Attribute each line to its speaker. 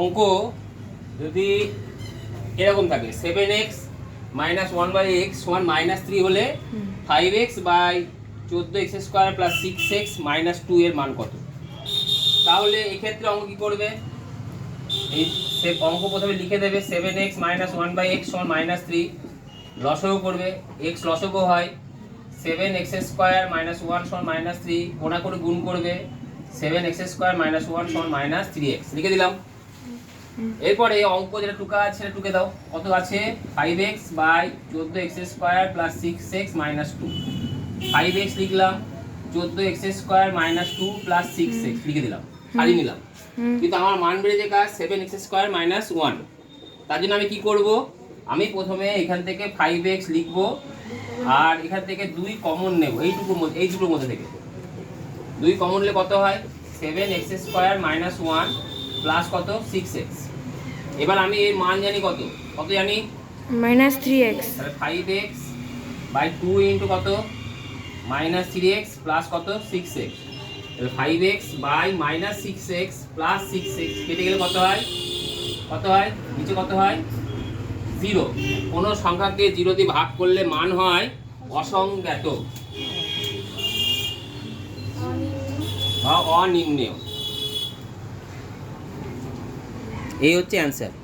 Speaker 1: অঙ্ক যদি এরকম থাকে seven x minus one by x সমান মাইনাস থ্রি হলে ফাইভ এক্স বাই চোদ্দ x square plus six x minus two এর মান কত? তাহলে এক্ষেত্রে অঙ্ক কি করবে? এই সে অঙ্ক প্রথমে লিখে দেবে seven x minus one by x সমান মাইনাস থ্রি লসও করবে এক্স লসও হয় seven x square minus one সমান মাইনাস থ্রি কোনা করে গুণ করবে seven x square minus one সমান মাইনাস থ্রি এক্স লিখে দিলাম। এরপরে অঙ্ক যেটা টুকা আছে সেটা টুকে দাও। কত আছে? ফাইভ এক্স বাই চোদ্দ x square plus six x minus two five x লিখলাম চোদ্দ x square minus two plus six x লিখে দিলাম সারিয়ে নিলাম। কিন্তু আমার মান বেড়েছে কাজ seven x square minus one তার জন্য আমি কি করব? আমি প্রথমে এখান থেকে ফাইভ এক্স লিখব আর এখান থেকে দুই কমন নেব। এইটুকুর মধ্যে এই দুটোর মধ্যে থেকে। দুই কমন নিলে কত হয়? Seven x square minus one plus কত? সিক্স এক্স এবার আমি এর মান জানি কত? কত জানি?
Speaker 2: মাইনাস থ্রি এক্স
Speaker 1: তাহলে five x by two into কত? মাইনাস থ্রি এক্স প্লাস কত? সিক্স এক্স তাহলে five x by minus six x plus six x কেটে গেলে কত হয়? কত হয়? নিচে কত হয়? জিরো কোনো সংখ্যাকে জিরো দিয়ে ভাগ করলে মান হয় অসংজ্ঞাত বা অনির্ণেয়। এই হচ্ছে অ্যান্সার।